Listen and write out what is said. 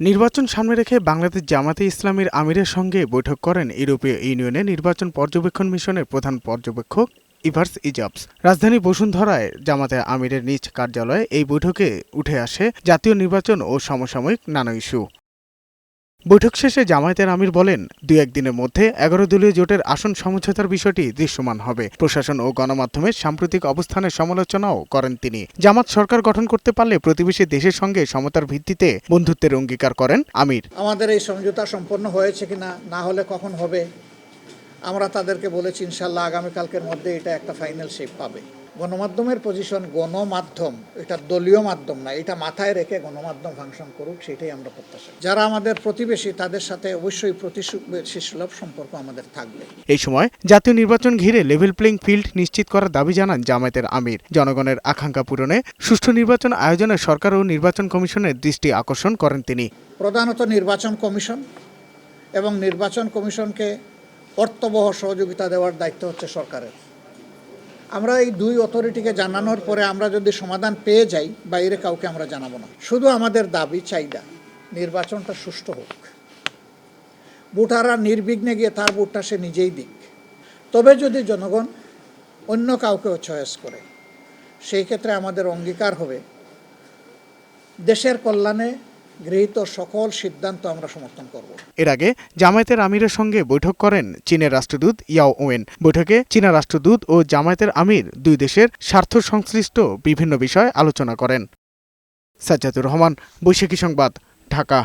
নির্বাচন সামনে রেখে বাংলাদেশ জামাতে ইসলামীর আমিরের সঙ্গে বৈঠক করেন ইউরোপীয় ইউনিয়নের নির্বাচন পর্যবেক্ষণ মিশনের প্রধান পর্যবেক্ষক ইভার্স ইজাবস। রাজধানী বসুন্ধরায় জামাতে আমিরের নিজ কার্যালয়ে এই বৈঠকে উঠে আসে জাতীয় নির্বাচন ও সমসাময়িক নানা ইস্যু। বৈঠক শেষে জামায়াতের আমির বলেন, দু একদিনের মধ্যে এগারো দলীয় জোটের আসন সমঝোতার বিষয়টি দৃশ্যমান হবে। প্রশাসন ও গণমাধ্যমের সাম্প্রতিক অবস্থানের সমালোচনাও করেন তিনি। জামাত সরকার গঠন করতে পারলে প্রতিবেশী দেশের সঙ্গে সমতার ভিত্তিতে বন্ধুত্বের অঙ্গীকার করেন আমির। আমাদের এই সমঝোতা সম্পন্ন হয়েছে কিনা, না হলে কখন হবে? আমরা তাদেরকে বলেছি ইনশাল্লাহ আগামীকালকের মধ্যে এটা একটা ফাইনাল শেপ পাবে। গণমাধ্যমের পজিশন গণমাধ্যম এটা দলীয় মাধ্যম না এটা মাথায় রেখে গণমাধ্যম ফাংশন করুক সেটাই আমরা প্রত্যাশা। যারা আমাদের প্রতিবেশী তাদের সাথে অবশ্যই প্রতিবেশী সুলভ সম্পর্ক আমাদের থাকবে। এই সময় জাতীয় নির্বাচন ঘিরে লেভেল প্লেইং ফিল্ড নিশ্চিত করার দাবি জানান জামায়াতের আমির। জনগণের আকাঙ্ক্ষা পূরণে সুষ্ঠু নির্বাচন আয়োজনে সরকার ও নির্বাচন কমিশনের দৃষ্টি আকর্ষণ করেন তিনি। প্রধানত নির্বাচন কমিশন এবং নির্বাচন কমিশনকে অর্থবহ সহযোগিতা দেওয়ার দায়িত্ব হচ্ছে সরকারের। আমরা এই দুই অথরিটিকে জানানোর পরে আমরা যদি সমাধান পেয়ে যাই, বাইরে কাউকে আমরা জানাব না। শুধু আমাদের দাবি, চাহিদা, নির্বাচনটা সুষ্ঠু হোক। ভোটাররা নির্বিঘ্নে গিয়ে তার ভোটটা সে নিজেই দিক। তবে যদি জনগণ অন্য কাউকেও চয়েস করে, সেই ক্ষেত্রে আমাদের অঙ্গীকার হবে, দেশের কল্যাণে গৃহীত সকল সিদ্ধান্ত আমরা সমর্থন করব। এর আগে জামায়াতের আমিরের সঙ্গে বৈঠক করেন চীনের রাষ্ট্রদূত ইয়াও ওয়েন। বৈঠকে চীনা রাষ্ট্রদূত ও জামায়াতের আমির দুই দেশের স্বার্থ সংশ্লিষ্ট বিভিন্ন বিষয় আলোচনা করেন। সাজ্জাদুর রহমান বৈশাখী সংবাদ, ঢাকা।